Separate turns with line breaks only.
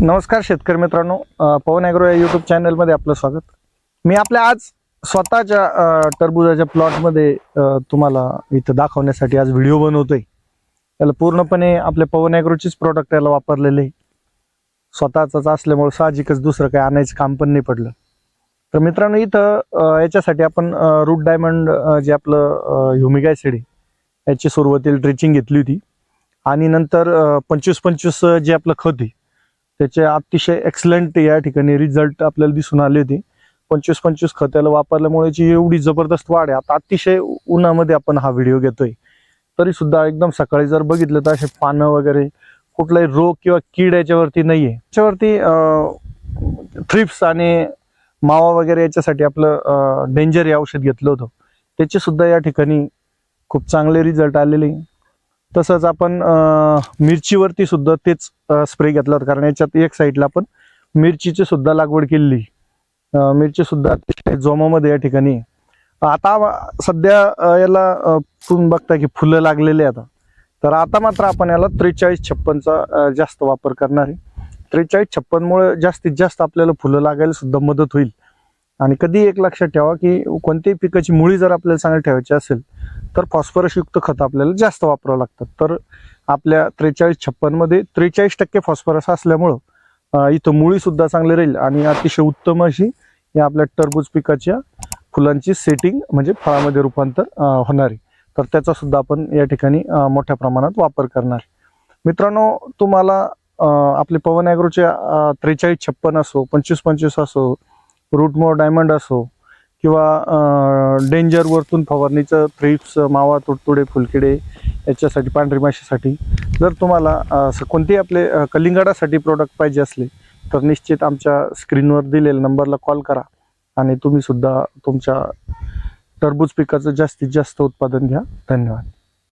नमस्कार शेतकरी मित्रांनो पवन ॲग्रो या यूट्यूब चॅनलमध्ये आपलं स्वागत. मी आपल्या आज स्वतःच्या टरबुजाच्या प्लॉटमध्ये तुम्हाला इथं दाखवण्यासाठी आज व्हिडिओ बनवतोय. त्याला पूर्णपणे आपल्या पवन ॲग्रोचीच प्रोडक्ट याला वापरलेले. आहे. असल्यामुळे साहजिकच दुसरं काही आणायचं काम पण नाही पडलं. तर मित्रांनो इथं याच्यासाठी आपण रूट डायमंड जे आपलं ह्युमिक ॲसिड आहे याची सुरुवातीला ड्रेचिंग घेतली होती. आणि नंतर पंचवीस पंचवीस जे आपलं खत आहे त्याचे अतिशय एक्सलंट या ठिकाणी रिझल्ट आपल्याला दिसून आले होते. पंचवीस पंचवीस खताला वापरल्यामुळे जी एवढी जबरदस्त वाढ आहे आता अतिशय उन्हामध्ये आपण हा व्हिडिओ घेतोय. तरी सुद्धा एकदम सकाळी जर बघितलं तर असे पानं वगैरे कुठलाही रोग किंवा कीड याच्यावरती नाहीये. याच्यावरती थ्रिप्स आणि मावा वगैरे याच्यासाठी आपलं डेंजर हे औषध घेतलं होतं. त्याचे सुद्धा या ठिकाणी खूप चांगले रिझल्ट आलेले. तसंच आपण मिरचीवरती सुद्धा तेच स्प्रे घेतला होता कारण याच्यात एक साईडला आपण मिरचीची सुद्धा लागवड केलेली. मिरची सुद्धा अतिशय जोमामध्ये या ठिकाणी. आहे. आता सध्या याला तुम्ही बघता की फुलं लागलेली आता तर आता मात्र आपण याला त्रेचाळीस छप्पनचा जास्त वापर करणार आहे. त्रेचाळीस छप्पनमुळे जास्तीत जास्त आपल्याला फुलं लागायला सुद्धा मदत होईल. आणि कधी एक लक्षात ठेवा की कोणत्याही पिकाची मुळी जर आपल्याला चांगली ठेवायची असेल तर फॉस्फरस युक्त खत आपल्याला जास्त वापरावं लागतात. तर आपल्या त्रेचाळीस छप्पनमध्ये त्रेचाळीस टक्के फॉस्फरस असल्यामुळं इथं मुळी सुद्धा चांगली राहील आणि अतिशय उत्तम अशी या आपल्या टरबूज पिकाच्या फुलांची सेटिंग म्हणजे फळामध्ये रूपांतर होणार आहे. तर त्याचा सुद्धा आपण या ठिकाणी मोठ्या प्रमाणात वापर करणार मित्रांनो तुम्हाला आपले पवन ॲग्रोचे त्रेचाळीस छप्पन असो पंचवीस पंचवीस असो रूटमोर डायमंड असो किंवा डेंजरवरतून फवारणीचं थ्रिप्स मावा तुडतुडे फुलकिडे याच्यासाठी पांढरी माशीसाठी. जर तुम्हाला असं कोणतेही आपले कलिंगडासाठी प्रोडक्ट पाहिजे असले तर निश्चित आमच्या स्क्रीनवर दिलेल्या नंबरला कॉल करा आणि तुम्हीसुद्धा तुमच्या टरबूज पिकाचं जास्तीत जास्त उत्पादन घ्या. धन्यवाद.